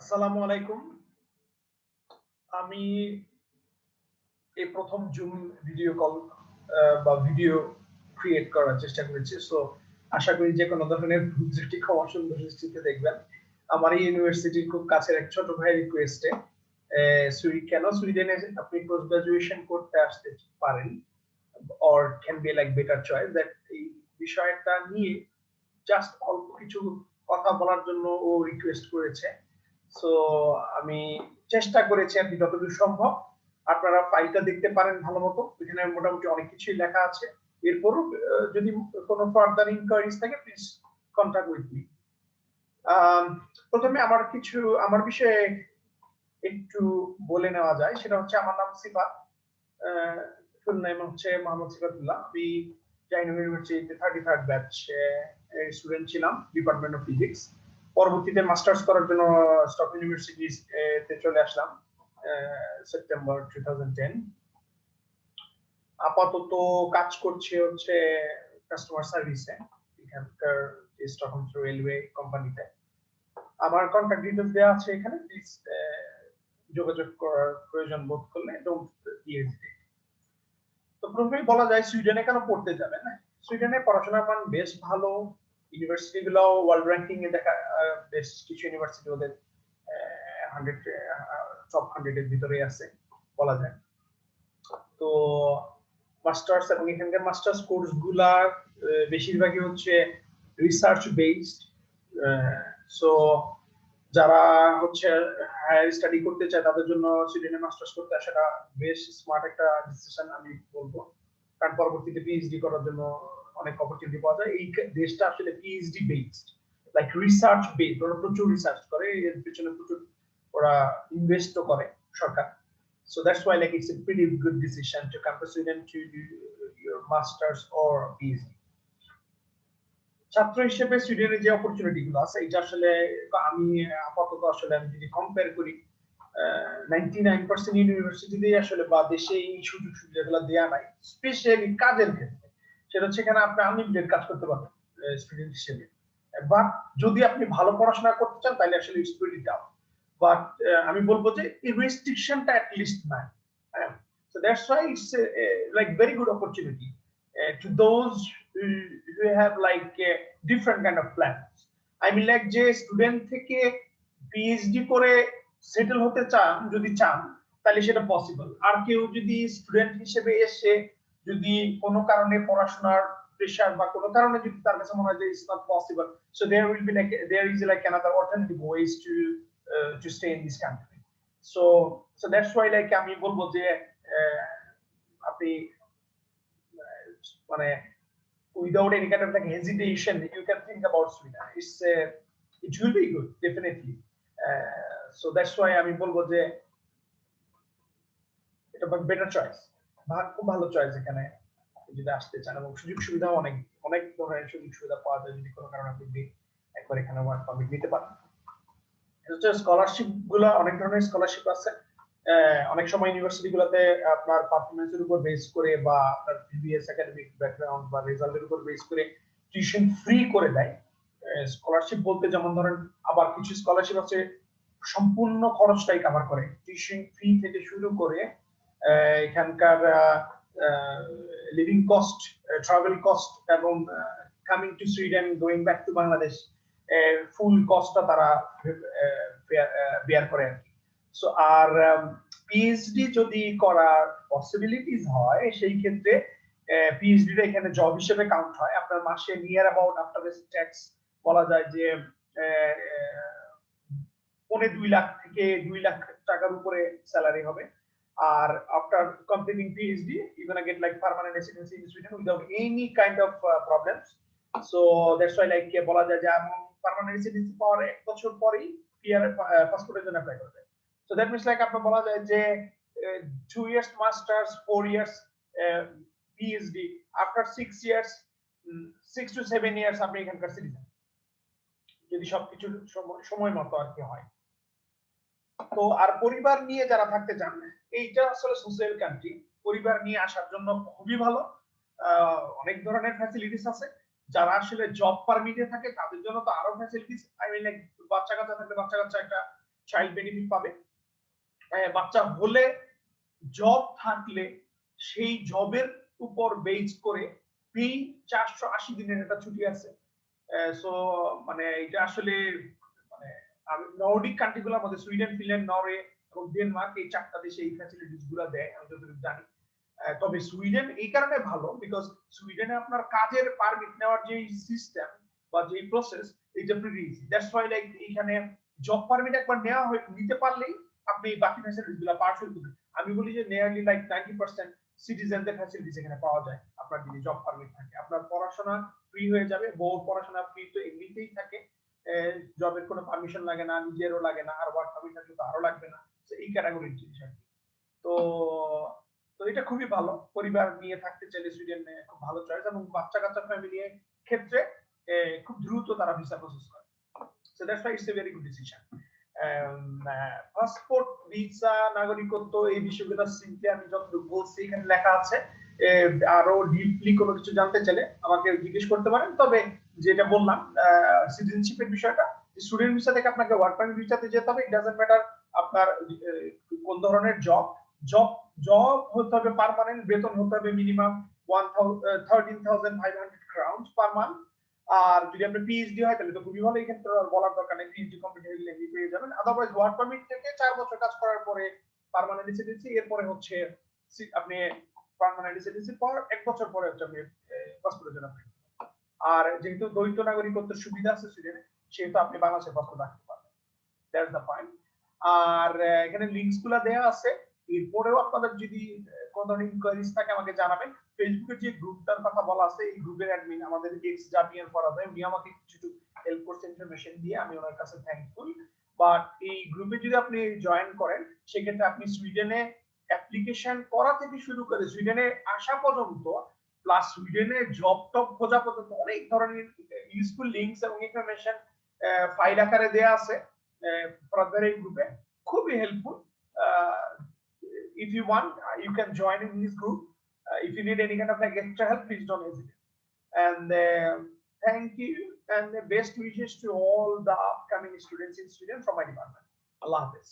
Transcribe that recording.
আসসালামু আলাইকুম। আমি এই প্রথম জুম ভিডিও কল বা ভিডিও ক্রিয়েট করার চেষ্টা করেছি। সো আশা করি যে কোনো ধরনের ভুল ত্রুটি ক্ষমা সুন্দর দৃষ্টিতে দেখবেন। আমার এই ইউনিভার্সিটির খুব কাছের এক ছোট ভাই রিকোয়েস্টে সুই কেন? সুইডেনে আপনি পোস্ট গ্রাজুয়েশন করতে আসতে পারেন or can be like better choice that এই বিষয়টা নিয়ে জাস্ট অল্প কিছু কথা বলার জন্য ও রিকোয়েস্ট করেছে। সো আমি চেষ্টা করেছি আর কি যতদূর সম্ভব। আপনারা ফাইলটা দেখতে পারেন ভালো মতো এখানে মোটামুটি অনেক কিছুই লেখা আছে। এরপরও যদি কোনো ফার্দার ইনকোয়ারিজ থাকে প্লিজ কন্ট্যাক্ট উইথ মি প্রথমে আমার কিছু, আমার বিষয়ে একটু বলে নেওয়া যায়। সেটা হচ্ছে আমার নাম সিফাত ফুল নাম হচ্ছে মোহাম্মদ সিফাতুল্লাহ। আমি জাইন ইউনিভার্সিটিতে থার্টি থার্ড ব্যাচ স্টুডেন্ট ছিলাম ডিপার্টমেন্ট অফ ফিজিক্স পরবর্তীতে মাস্টার্স করার জন্য স্টক ইউনিভার্সিটিতে চলে আসলাম সেপ্টেম্বর টু আপাতত কাজ করছে হচ্ছে কাস্টমার সার্ভিসে এখানকার স্টকহোম রেলওয়ে কোম্পানিতে আমার কন্ট্যাক্ট ডিটেলস দেওয়া আছে এখানে প্লিজ যোগাযোগ করার প্রয়োজন বোধ করলে ডোন্ট তো প্রথমেই বলা যায় সুইডেনে কেন পড়তে যাবে না সুইডেনে পড়াশোনার মান বেশ ভালো। ইউনিভার্সিটি গুলো ওয়ার্ল্ড র্যাঙ্কিং এ দেখা বেশ কিছু ইউনিভার্সিটি ওদের হান্ড্রেড টপ হান্ড্রেড এর ভিতরে আছে, বলা যায়। তো মাস্টার্স এবং এখানকার মাস্টার্স কোর্সগুলা বেশিরভাগই হচ্ছে রিসার্চ বেসড সো যারা হচ্ছে হায়ার স্টাডি করতে চায়, তাদের জন্য সুইডেনে মাস্টার্স করতে আসাটা বেশ স্মার্ট একটা ডিসিশন আমি বলব। কারণ পরবর্তীতে পিএইচডি করার জন্য অনেক অপরচুনিটি পাওয়া যায়। এই দেশটা আসলে PhD based like research based ওরা প্রচুর রিসার্চ করে, এর পিছনে প্রচুর ওরা ইনভেস্টও করে সরকার। So that's why, like, it's a pretty good decision to come to Sweden to do your masters or PhD ছাত্র হিসেবে সুইডেনের যে অপরচুনিটি গুলো আছে, এটা আসলে আমি আপাতত আসলে আমি যদি কম্পেয়ার করি নাইনটি নাইন পার্সেন্ট ইউনিভার্সিটিতেই আসলে বা দেশে এই সুযোগ সুবিধাগুলো দেওয়া নাই স্পেশালি কাজের ক্ষেত্রে। সেটা হচ্ছে এখানে আপনি আনলিমিটেড কাজ করতে পারবেন স্টুডেন্ট হিসেবে। বাট যদি আপনি ভালো পড়াশোনা করতে চান, তাহলে আসলে ইটস ভেরি বাট আমি বলব যে এই রেস্ট্রিকশনটা অ্যাট লিস্ট নাই so that's why it's like very good opportunity to those who have like a different kind of plans. I mean যে স্টুডেন্ট থেকে পিএইচডি করে সেটেল হতে চান, যদি চান, তাহলে সেটা পসিবল আর কেউ যদি স্টুডেন্ট হিসেবে এসে যদি কোনো কারণে পড়াশোনার প্রেশার বা কোনো কারণে যদি তার কাছে মনে হয় যে it's not possible so there will be like there is like another alternative ways to to stay in this country so so that's why like আমি বলব যে আপনি মানে without any kind of like hesitation you can think about Sweden. It's uh, it will be good definitely. Uh, so that's why আমি বলব যে এটা better choice খুব ভালো চয়েস এখানে যদি আসতে চান এবং সুযোগ সুবিধা অনেক অনেক ধরনের সুযোগ সুবিধা পাওয়া যায় যদি কোনো কারণে আপনি একবার এখানে ওয়ার্ক পারমিট নিতে পারেন। স্কলারশিপগুলো, অনেক ধরনের স্কলারশিপ আছে। অনেক সময় ইউনিভার্সিটি গুলোতে আপনার পারফরমেন্সের উপর বেস করে বা আপনার প্রিভিয়াস একাডেমিক ব্যাকগ্রাউন্ড বা রেজাল্টের উপর বেস করে টিউশন ফ্রি করে দেয়। স্কলারশিপ বলতে যেমন ধরেন আবার কিছু স্কলারশিপ আছে, সম্পূর্ণ খরচটাই কভার করে। টিউশন ফি থেকে শুরু করে এখানকার লিভিং কস্ট ট্রাভেল কস্ট এবং coming to Sweden going back to Bangladesh full কস্টটা তারা বেয়ার করে আর কি। সো আর পিএইচডি যদি করার পসিবিলিটিস হয়, সেই ক্ষেত্রে পিএইচডিটা এখানে জব হিসেবে কাউন্ট হয়। আপনার মাসে নিয়ার অ্যাবাউট আফটার ট্যাক্স বলা যায় যে পৌনে দুই লাখ থেকে দুই লাখ টাকার উপরে স্যালারি হবে। আর after completing PhD you gonna get like permanent residency in Sweden without any kind of problems so that's why like কে বলা যায় যে আমি পার্মানেন্ট রেসিডেন্সি পাওয়ার এক বছর পরেই পিআর পাসপোর্টের জন্য অ্যাপ্লাই করবে সো দ্যাট মিনস লাইক আপনার বলা যায় যে two years masters four years PhD after six years six to seven years আপনি এখানকার সিটিজেন যদি সবকিছু সময় মতো আর কি হয়। তো আর পরিবার নিয়ে যারা থাকতে চান, এইটা আসলে সোশ্যাল কান্ট্রি পরিবার নিয়ে আসার জন্য খুবই ভালো। অনেক ধরনের ফ্যাসিলিটিস আছে। যারা আসলে জব পারমিটে থাকে, তাদের জন্য তো আরও ফ্যাসিলিটিস আই মিন লাইক বাচ্চা কাচ্চা থাকলে বাচ্চা কাচ্চা একটা চাইল্ড বেনিফিট পাবে। বাচ্চা হলে জব থাকলে সেই জবের উপর বেজ করে পি চারশো আশি দিনের একটা ছুটি আছে। সো মানে এটা আসলে নর্ডিক কান্ট্রি গুলোর মধ্যে সুইডেন, ফিনল্যান্ড, নরওয়ে এবং ডেনমার্ক এই চারটা দেশে এই ফ্যাসিলিটিসগুলো দেয়, আমি যতটুকু জানি। তবে সুইডেন এই কারণে ভালো বিকজ সুইডেনে আপনার কাজের পারমিট নেওয়ার যে সিস্টেম বা যে প্রসেস এটা pretty easy that's why like এখানে জব পারমিট একবার নেওয়া হয়, নিতে পারলেই আপনি বাকি ফ্যাসিলিটিসগুলো পার্সেল করবেন আমি বলি যে নিয়ারলি লাইক নাইনটি পার্সেন্ট সিটিজেনদের ফ্যাসিলিটিস এখানে পাওয়া যায়, আপনার যদি জব পারমিট থাকে। আপনার পড়াশোনা ফ্রি হয়ে যাবে, বউ পড়াশোনা ফ্রি তো এমনিতেই থাকে। জবের কোনো পারমিশন লাগে না, নিজেরও লাগে না, আর ওয়ার্ক পারমিট থাকলে তো আরও লাগবে না। তো এই ক্যাটাগরির জিনিস আর কি। তো তো এটা খুবই ভালো। পরিবার নিয়ে থাকতে চাইলে সুইডেনে খুব ভালো চয়েস এবং বাচ্চা কাচ্চা ফ্যামিলি ক্ষেত্রে খুব দ্রুত তারা ভিসা প্রসেস করে। So that's why it's a very good decision passport visa নাগরিকত্ব, এই বিষয়গুলো সিম্পলি আমি যতটুকু বলছি, এখানে লেখা আছে। আরও ডিপলি কোনো কিছু জানতে চাইলে আমাকে জিজ্ঞেস করতে পারেন। তবে যেটা বললাম সিটিজেনশিপের বিষয়টা স্টুডেন্ট ভিসা থেকে আপনাকে ওয়ার্ক পারমিট ভিসাতে যেতে হবে ইট ডাজন্ট ম্যাটার আপনার কোন ধরনের জব জব জব হতে হবে পার্মানেন্ট বেতন হতে হবে minimum one thirteen thousand five hundred crowns per month আর যদি আপনি পিএইচডি হয়, তাহলে তো খুবই ভালো, এই ক্ষেত্রে আর বলার দরকার নেই। পিএইচডি কমপ্লিট হয়ে গেলে পেয়ে যাবেন। আদারওয়াইজ ওয়ার্ক পারমিট থেকে চার বছর কাজ করার পরে পার্মানেন্ট রেসিডেন্সি এরপরে হচ্ছে আপনি পর এক বছর পরে পাসপোর্টের জন্য আর যেহেতু দ্বৈত সুবিধা আছে সুইডেনে সেহেতু আপনি পাসপোর্ট রাখতে পারবেন। দ্যাটস দ্য পয়েন্ট আর এখানে আছে। এরপরেও আপনাদের যদি কোনো ধরনের ইনকোয়ারিজ থাকে আমাকে জানাবেন। ফেসবুকের যে গ্রুপটার কথা বলা আছে, এই গ্রুপের অ্যাডমিন আমাদের এক্স ফরাদ ভাই, উনি আমাকে কিছু হেল্প করছে ইনফরমেশন দিয়ে, আমি ওনার কাছে থ্যাঙ্কফুল বাট এই গ্রুপে যদি আপনি জয়েন করেন, সেক্ষেত্রে আপনি সুইডেনে অ্যাপ্লিকেশন করা থেকে শুরু করে সুইডেনে আসা পর্যন্ত প্লাস সুইডেনে জব টপ খোঁজা পর্যন্ত অনেক ধরনের ইউজফুল লিঙ্কস এবং ইনফরমেশন ফাইল আকারে দেয়া আছে ফ্রদারের গ্রুপে খুবই helpful if you want you can join in this group if you need any kind of like extra help please don't hesitate and thank you and best wishes to all the upcoming students in Sweden from my department আল্লাহ হাফেজ